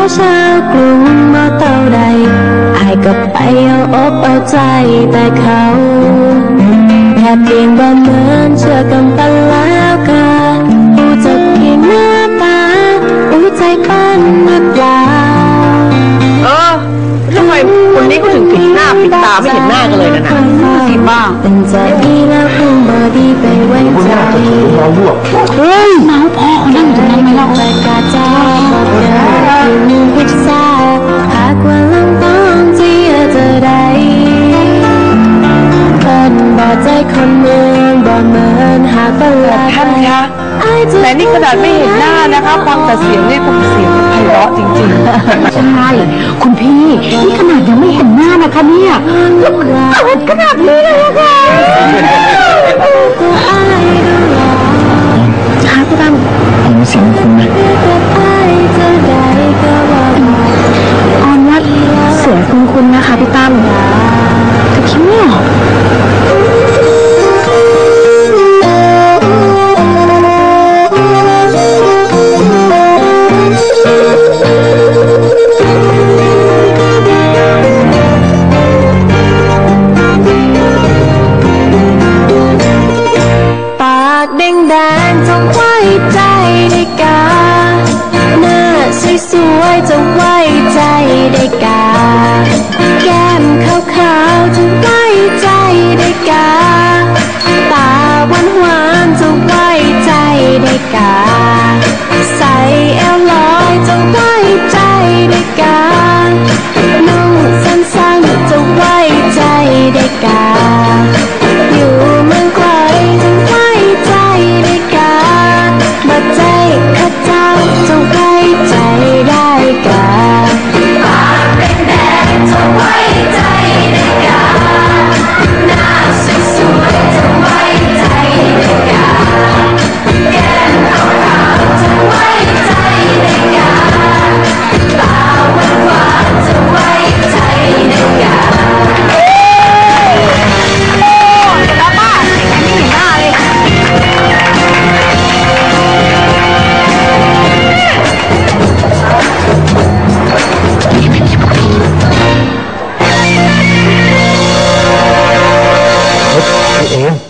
าวชากรุงมาเต่าใดอายก็ไปเอาอบเอาใจแต่เขาแค่เพียงบ่เหมือนเชื่อกันไปแล้วกันอู้จักเพียหน้าตาอู้ใจปั้นหรือเปล่าเออทำไมคนนี้ก็ถึงปิดหน้าปิดตาไม่เห็นหน้ากันเลยนะนะสิบ้าเป็นใจดีแล้วคงบ่ดีไปไว้ใจเฮ้ยเมาพ่อนั่งอยู่ตรงนั้นไหมล่ะ แต่นี่ขนาดไม่เห็นหน้านะคะฟังแต่เสียงนี่คงเสียงไพเราะจริงๆ ใช่คุณพี่นี่ขนาดยังไม่เห็นหน้านะคะเนี่ยแล้วมันเกิดขนาดนี้เลยอะค่ะช้าพี่ตั้มผมเสียงคุณนะออนว่าเสียงคุณคุณนะคะพี่ตั้ม ว้ใจได้กาหน้าสวยๆจะไว้ใจได้กา name